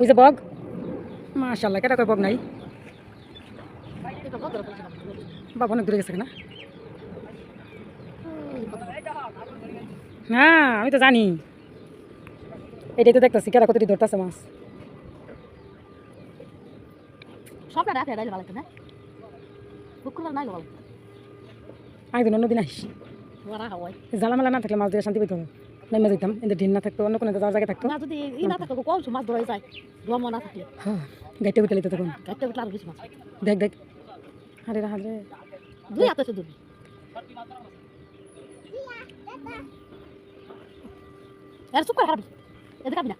ওই যে বগ মাশাল্লাহ কেটা কয় বগ নাই? বাবা অনেক দূরে গেছে না হ্যাঁ আমি তো জানি। এটাই তো দেখতেছি কেটা কতটি ধরতেছে মাছ। সবটা রাতে রাইলে ভালো লাগতো না? পুকুর নাই ভালো আমি তো অন্যদিন আসি জ্বালামেলা না থাকলে মাছ দিয়ে শান্তি পেতে হবে। নেমে যেতাম কিন্তু ঢিল না থাকতো অন্য কোনো যাওয়ার জায়গায় থাকতো। না যদি ই না থাকতো কম মাছ ধরা যায়। ধোয়া না থাকলে। হ্যাঁ গাইতে উঠে লিতে তখন। গাড়িতে উঠলে আরও বেশি মাছ দেখ দেখ। হারে রে হারে। দুই হাতে শুধু। এর চুপ করে হারাবি। এদিকে খাবি না।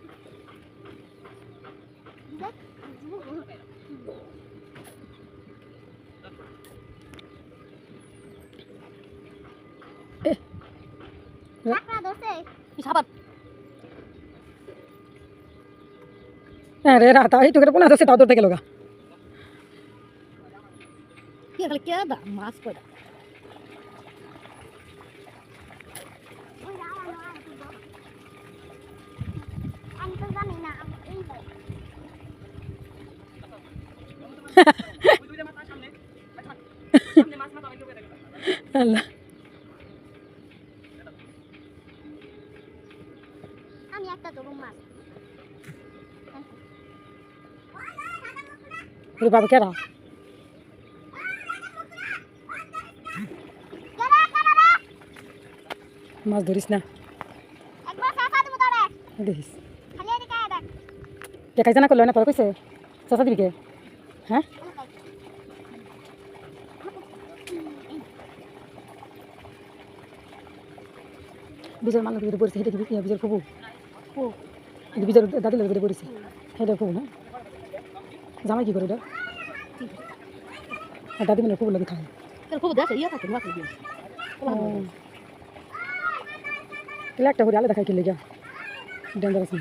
সাবান হ্যাঁ রে রাতা এই টুকরে পোনা আছে তাও ধরতে গেল গা কি খালি কে দা মাছ কয়টা আমি তো জানি না আমি এই হয়। আল্লাহ আমি একটা দেবো মাছ। ওরে বাবা কেরা? মাছ ধরিস না? দেখিস। কে কাইজা না করল না পরে কইছে? চাচা দিবি কে? হ্যাঁ? বিজয় ভিতরে পড়েছে হেঁটে কি? বিজয় খুবু বিজয় দাদি ভিতরে পড়েছে হেঁটে খুবু না জামাই কি করে এটা দাদি মানে খুব লাগে খায় খুব দেশে ইয়ে থাকে একটা করে আলাদা খাই খেলে গা ডেঞ্জারাস না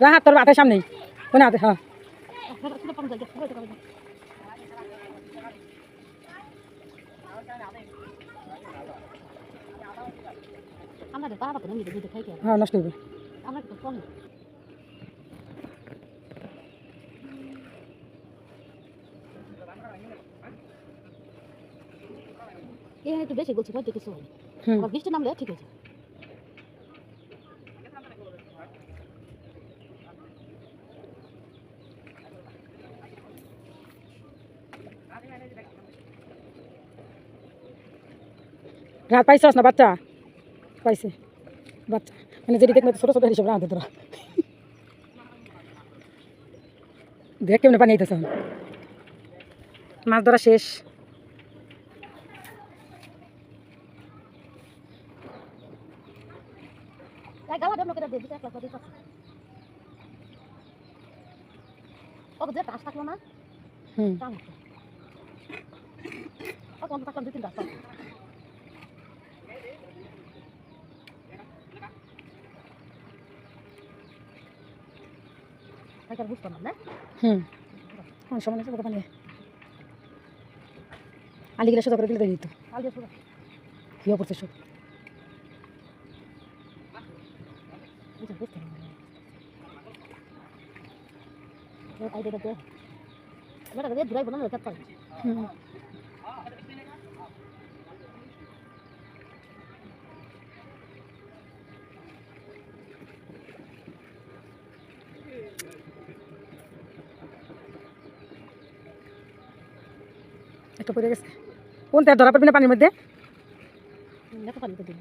রাহা তোর হাতের সামনেই কোন হাতে হ্যাঁ শুধু পাম যায় হয়তো পাবে আমরা তো পারা তো না দুধ খাই কে হ্যাঁ নষ্ট কম এই একটু বেশি বলছি হয়তো কিছু হয় আবার বৃষ্টি নামলে ঠিক আছে রাত পাইছস না বাচ্চা পাইছে। বাচ্চা। মানে যেটি দেখলে ছোটো ছোটো হিসাব রাঁধে তোরা। দেখ কেমনে পানি আইতেছ মাছ ধরা শেষ। এক গালা ডেভেলপ করে দিয়ে দিতে এক লাখ দিতে কত যে টাস থাকল না হুম তাই বুঝতো না না? হুম। সময় আছে কত পানি আলিগুলা গেলে সোজা করে দিলে দিত। দিয়ে শুরু ইয়ে করছে সব? বুঝতে বুঝতে আইডিয়া দে কাছে দূরাই বনা পাই হুম। একটা পড়ে গেছে। কোন তার ধরা পড়বি না পানির মধ্যে? পানিতে দিন